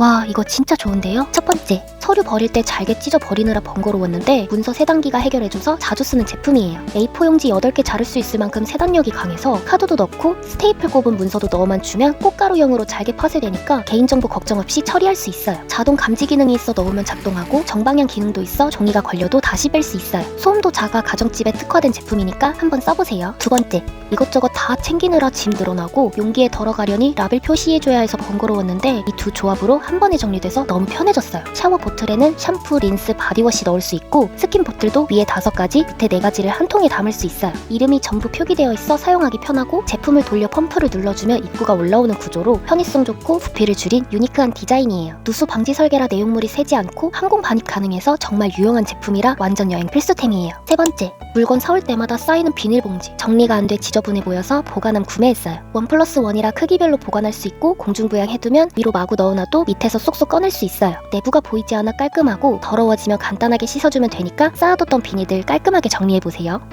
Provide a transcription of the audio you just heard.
와 이거 진짜 좋은데요? 첫 번째 서류 버릴 때 잘게 찢어 버리느라 번거로웠는데 문서 세단기가 해결해줘서 자주 쓰는 제품이에요. A4 용지 8개 자를 수 있을 만큼 세단력이 강해서 카드도 넣고 스테이플 꼽은 문서도 넣어만 주면 꽃가루형으로 잘게 파쇄되니까 개인정보 걱정 없이 처리할 수 있어요. 자동 감지 기능이 있어 넣으면 작동하고 정방향 기능도 있어 종이가 걸려도 다시 뺄 수 있어요. 소음도 작아 가정집에 특화된 제품이니까 한번 써보세요. 두 번째 이것저것 다 챙기느라 짐 늘어나고 용기에 덜어가려니 라벨 표시해줘야 해서 번거로웠는데 이 두 조합으로 한 번에 정리돼서 너무 편해졌어요. 샤워 보 틀에는 샴푸, 린스, 바디워시 넣을 수 있고 스킨 보틀도 위에 다섯 가지, 밑에 네 가지를 한 통에 담을 수 있어요. 이름이 전부 표기되어 있어 사용하기 편하고 제품을 돌려 펌프를 눌러주면 입구가 올라오는 구조로 편의성 좋고 부피를 줄인 유니크한 디자인이에요. 누수 방지 설계라 내용물이 새지 않고 항공 반입 가능해서 정말 유용한 제품이라 완전 여행 필수템이에요. 세 번째, 물건 사올 때마다 쌓이는 비닐봉지 정리가 안 돼 지저분해 보여서 보관함 구매했어요. 원 플러스 원이라 크기별로 보관할 수 있고 공중부양 해두면 위로 마구 넣어놔도 밑에서 쏙쏙 꺼낼 수 있어요. 내부가 보이지 않아 깔끔하고 더러워지면 간단하게 씻어주면 되니까 쌓아뒀던 비닐들 깔끔하게 정리해보세요.